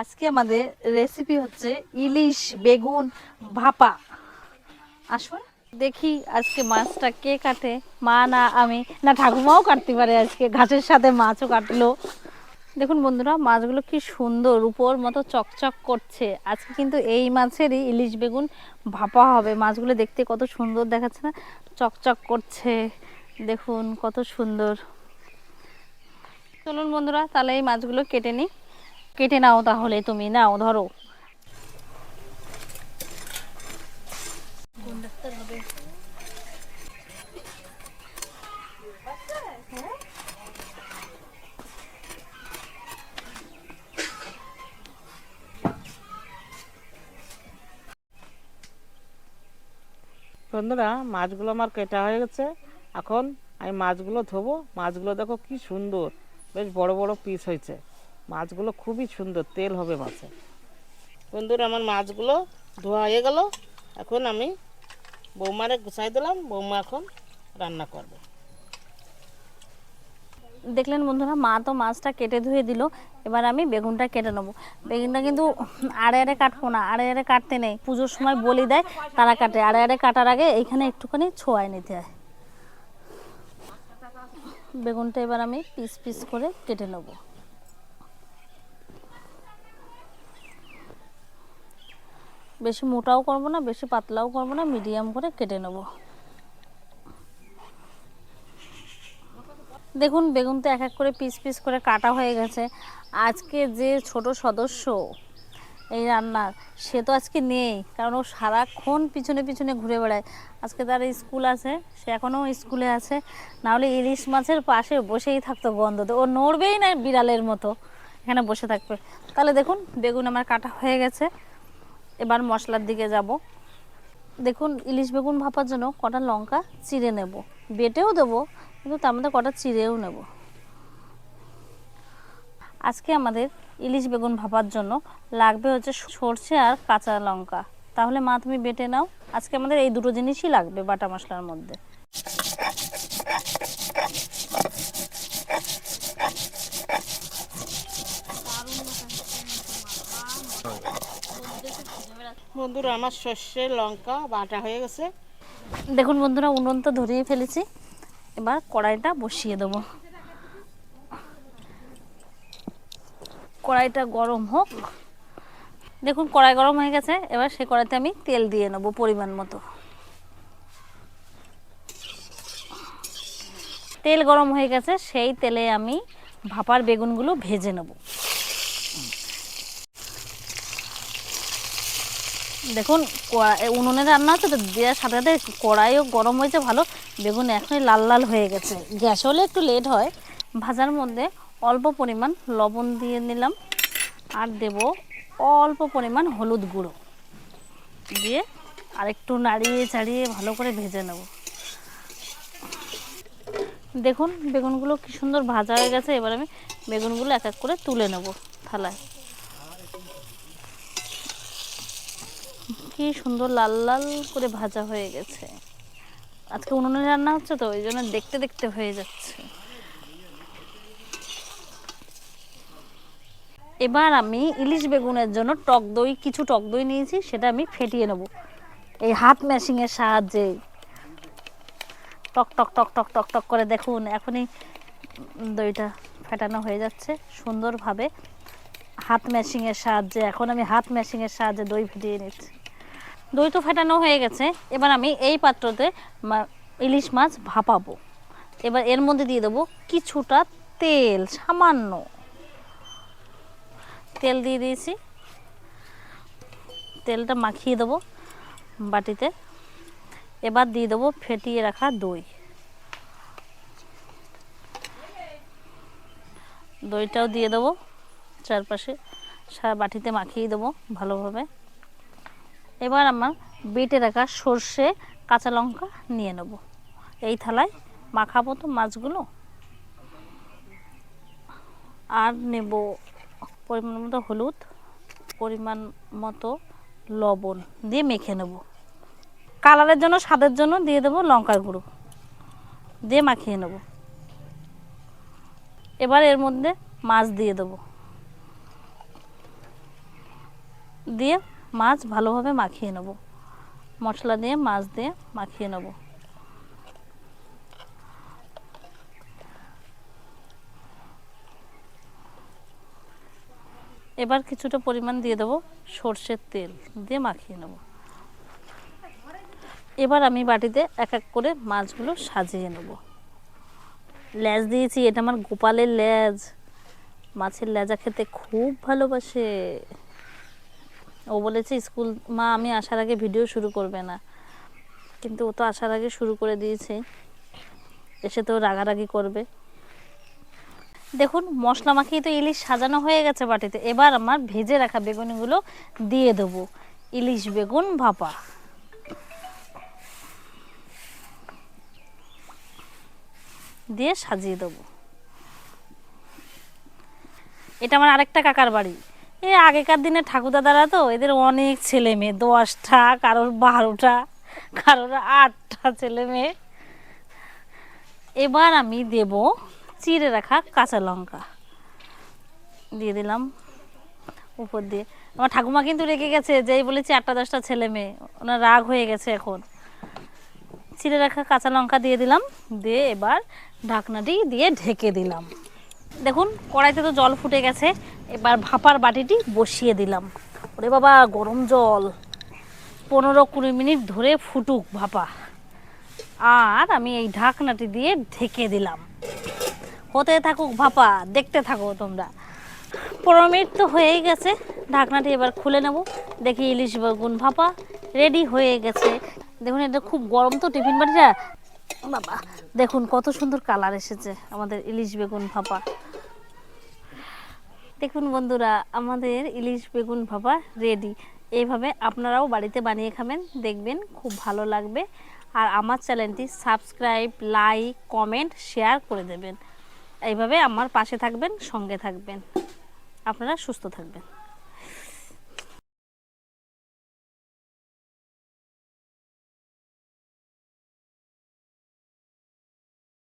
আজকে আমাদের রেসিপি হচ্ছে ইলিশ বেগুন ভাপা। আসুন, দেখি আজকে মাছটা কে কাটে। মা না আমি। না, ঠাকুমাও কাটতে পারে আজকে। ঘাসের সাথে মাছও কাটলো। দেখুন বন্ধুরা, মাছগুলো কি সুন্দর। উপর মতো চকচক করছে। আজকে কিন্তু এই মাছেরই ইলিশ বেগুন ভাপা হবে। মাছগুলো দেখতে কত সুন্দর দেখাচ্ছে না? চকচক করছে। দেখুন কত সুন্দর। চলুন বন্ধুরা, তাহলে এই মাছগুলো কেটে নিই। কেটে নাও তাহলে তুমি, নাও, ধরো। বন্ধুরা, মাছগুলো আমার কেটা হয়ে গেছে। এখন আমি মাছগুলো ধোবো। মাছগুলো দেখো কি সুন্দর। বেশ বড় বড় পিস হয়েছে। মাছগুলো খুবই সুন্দর, তেল হবে মাছে বন্ধুরা, আমার মাছগুলো ধোয়া হয়ে গেল। এখন আমি বৌমারে গুছাই দিলাম, বৌমা এখন রান্না করবে। দেখলেন বন্ধুরা, মা তো মাছটা কেটে ধুয়ে দিল, এবার আমি বেগুনটা কেটে নেব। বেগুনটা কিন্তু আড়ে আড়ে কাটবো না, আড়ে আড়ে কাটতে নেই। পুজোর সময় বলি দেয়, তারা কাটে। আড়ে আড়ে কাটার আগে এইখানে একটুখানি ছোঁয়ায় নিতে হয়। বেগুনটা এবার আমি পিস পিস করে কেটে নেব। বেশি মোটাও করব না, বেশি পাতলাও করব না মিডিয়াম করে কেটে নেব। দেখুন, বেগুন তো এক এক করে পিস পিস করে কাটা হয়ে গেছে। আজকে যে ছোট সদস্য এই রান্নার, সে তো আজকে নেই, কারণ ও সারাক্ষণ পিছনে পিছনে ঘুরে বেড়ায়। আজকে তার স্কুল আছে, সে এখনও স্কুলে আছে। নাহলে ইলিশ মাছের পাশে বসেই থাকতো গন্ধতে ও নড়বেই না বিড়ালের মতো, এখানে বসে থাকবে। তাহলে দেখুন, বেগুন আমার কাটা হয়ে গেছে। এবার মশলার দিকে যাব। দেখুন, ইলিশ বেগুন ভাপার জন্য কটা লঙ্কা চিড়ে নেব। বেটেও দেবো, কিন্তু তার মধ্যে কটা চিড়েও নেব। আজকে আমাদের ইলিশ বেগুন ভাপার জন্য লাগবে হচ্ছে সর্ষে আর কাঁচা লঙ্কা। তাহলে মা, তুমি বেটে নাও। আজকে আমাদের এই দুটো জিনিসই লাগবে বাটা মশলার মধ্যে। বন্ধুরা, আমার সর্ষে লঙ্কা বাটা হয়ে গেছে। দেখুন বন্ধুরা, উনুন তো ধরিয়ে ফেলেছি। এবার কড়াইটা বসিয়ে দেবো। কড়াইটা গরম হোক। দেখুন, কড়াই গরম হয়ে গেছে। এবার সে কড়াইতে আমি তেল দিয়ে নেব পরিমাণ মতো। তেল গরম হয়ে গেছে, সেই তেলে আমি ভাপার বেগুনগুলো ভেজে নেব। দেখুন উনুনে রান্না হচ্ছে তো দেওয়ার সাথে সাথে কড়াইও গরম হয়েছে ভালো। বেগুন এখনই লাল লাল হয়ে গেছে। গ্যাস হলে একটু লেট হয়। ভাজার মধ্যে অল্প পরিমাণ লবণ দিয়ে নিলাম। আর দেব অল্প পরিমাণ হলুদ গুঁড়ো। দিয়ে আরেকটু নাড়িয়ে চাড়িয়ে ভালো করে ভেজে নেব। দেখুন, বেগুনগুলো কি সুন্দর ভাজা হয়ে গেছে। এবার আমি বেগুনগুলো এক এক করে তুলে নেব থালায়। কি সুন্দর লাল লাল করে ভাজা হয়ে গেছে। আজকে উনুনে রান্না হচ্ছে তো, ওই জন্য দেখতে দেখতে হয়ে যাচ্ছে। এবার আমি ইলিশ বেগুনের জন্য টক দই, কিছু টক দই নিয়েছি, সেটা আমি ফেটিয়ে নেব। এই হাত মেশিংয়ের সাহায্যে। টক টক টক টক টক টক করে দেখুন, এখনই দইটা ফেটানো হয়ে যাচ্ছে সুন্দরভাবে। হাত মেশিংয়ের সাহায্যে, এখন আমি হাত মেশিংয়ের সাহায্যে দই ফেটিয়ে নিচ্ছি। দই তো ফেটানো হয়ে গেছে। এবার আমি এই পাত্রতে ইলিশ মাছ ভাপাবো। এবার এর মধ্যে দিয়ে দেবো কিছুটা তেল, সামান্য। তেল দিয়ে দিয়েছি। তেলটা মাখিয়ে দেবো বাটিতে। এবার দিয়ে দেবো ফেটিয়ে রাখা দই। দইটাও দিয়ে দেবো চারপাশে। সারা বাটিতে মাখিয়ে দেবো ভালোভাবে। এবার আমার বেটে রাখা সর্ষে, কাঁচা লঙ্কা নিয়ে নেব। এই থালায় মাখাবো তো মাছগুলো। আর নেব পরিমাণ মতো হলুদ, পরিমাণ মতো লবণ দিয়ে মেখে নেব। কালারের জন্য, স্বাদের জন্য দিয়ে দেবো লঙ্কার গুঁড়ো দিয়ে মাখিয়ে নেব। এবার এর মধ্যে মাছ দিয়ে দেবো। দিয়ে মাছ ভালোভাবে মাখিয়ে নেব। মশলা দিয়ে, মাছ দিয়ে মাখিয়ে নেব। এবার কিছুটা পরিমাণ দিয়ে দেবো সর্ষের তেল দিয়ে মাখিয়ে নেব। এবার আমি বাটিতে এক এক করে মাছগুলো সাজিয়ে নেব। লেজ দিয়েছি, এটা আমার গোপালের লেজ মাছের লেজা খেতে খুব ভালোবাসে। ও বলেছে, স্কুল, মা, আমি আসার আগে ভিডিও শুরু করবে না। কিন্তু ও তো আসার আগে শুরু করে দিয়েছে। এসে তো রাগারাগি করবে। দেখুন, মশলা মাখিয়ে তো ইলিশ সাজানো হয়ে গেছে বাটিতে। এবার আমার ভেজে রাখা বেগুনগুলো দিয়ে দেবো। ইলিশ বেগুন ভাপা। দিয়ে সাজিয়ে দেবো। এটা আমার আরেকটা কাকার বাড়ি। এ আগেকার দিনে ঠাকুরদাদারা তো এদের অনেক ছেলে মেয়ে, দশটা, কারোর বারোটা, কারোর আটটা ছেলে মেয়ে। এবার আমি দেব চিড়ে রাখা কাঁচা লঙ্কা। দিয়ে দিলাম উপর দিয়ে। আমার ঠাকুমা কিন্তু রেগে গেছে যেই বলেছি আটটা, দশটা ছেলে মেয়ে, ওনার রাগ হয়ে গেছে এখন। চিড়ে রাখা কাঁচা লঙ্কা দিয়ে দিলাম, দিয়ে এবার ঢাকনাটি দিয়ে ঢেকে দিলাম। দেখুন, কড়াইতে তো জল ফুটে গেছে, এবার ভাপার বাটিটি বসিয়ে দিলাম। ওরে বাবা, গরম জল। পনেরো কুড়ি মিনিট ধরে ফুটুক ভাপা। আর আমি এই ঢাকনাটি দিয়ে ঢেকে দিলাম। হতে থাকুক ভাপা, দেখতে থাকো তোমরা। পনেরো মিনিট তো হয়েই গেছে, ঢাকনাটি এবার খুলে নেব। দেখি ইলিশ বেগুন ভাপা রেডি হয়ে গেছে। দেখুন, এটা খুব গরম তো টিফিন বাটিটা। বাবা, দেখুন কত সুন্দর কালার এসেছে আমাদের ইলিশ বেগুন ভাপা। দেখুন বন্ধুরা, আমাদের ইলিশ বেগুন ভাপা রেডি এইভাবে আপনারাও বাড়িতে বানিয়ে খাবেন, দেখবেন খুব ভালো লাগবে। আর আমার চ্যানেলটি সাবস্ক্রাইব লাইক কমেন্ট শেয়ার করে দেবেন। এইভাবে আমার পাশে থাকবেন, সঙ্গে থাকবেন। আপনারা সুস্থ থাকবেন।